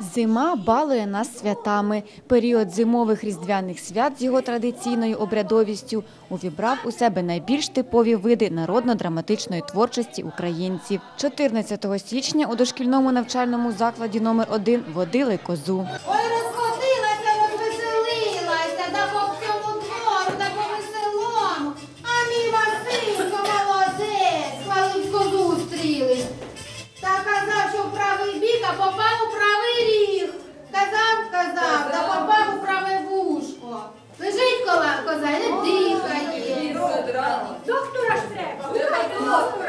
Зима балує нас святами. Період зимових різдвяних свят з його традиційною обрядовістю увібрав у себе найбільш типові види народно-драматичної творчості українців. 14 січня у дошкільному навчальному закладі номер 1 водили козу. Доктора ж треба. Доктора.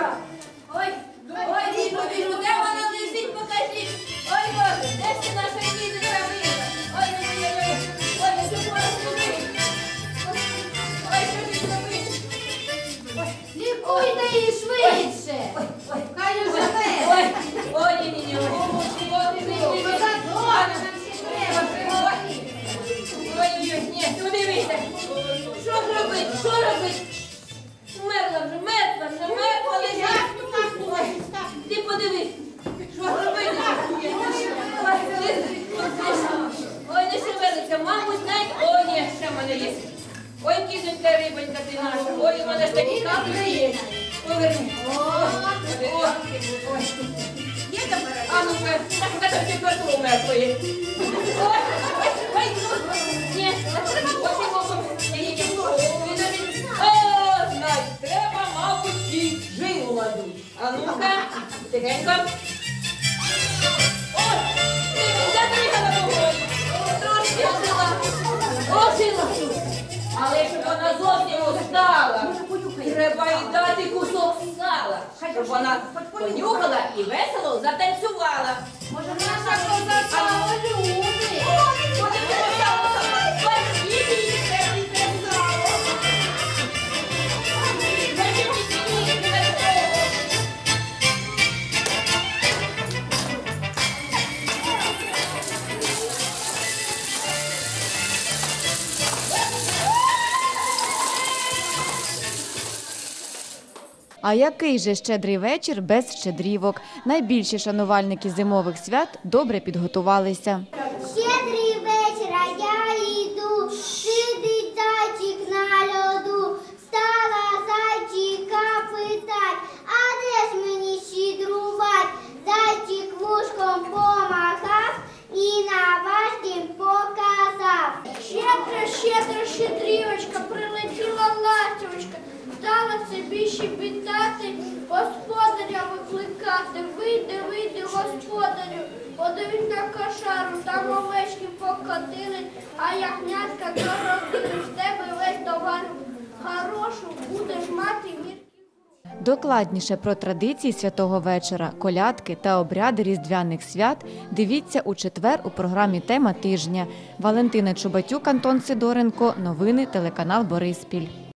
Кізонька рибонька ти наша, ой, у мене ж такі капли є. Поверни. О. Є температура? А ну-ка, так, так, температура мертвої. Ой, ой, ой, ну, ні, ось його, ні, ні, ні, він навіть, о, знай, треба, мабуть, і жилу ладуть. А ну-ка, тихенько. Ой, затригала ногою. Трошки ожила. Ожила. Але щоб вона зовсім устала, треба їй дати кусок сала, щоб вона понюхала і весело затанцювала. Може, наша А який же щедрий вечір без щедрівок? Найбільші шанувальники зимових свят добре підготувалися. Щедрий вечір, а я йду, сидить зайчик на льоду, стала зайчика питать, а де ж мені щедрувать? Зайчик вушком помахав і на важким показав. Щедра, щедра, щедрівочка, стала собі щебетати, господаря викликати. Вийди, вийди, господарю, подивись на кошару, там овечки покотили, а ягнятка дорогили, з тебе весь товар хорошу будеш мати мір. Докладніше про традиції святого вечора, колядки та обряди різдвяних свят дивіться у четвер у програмі Тема тижня. Валентина Чубатюк, Антон Сидоренко. Новини телеканал Бориспіль.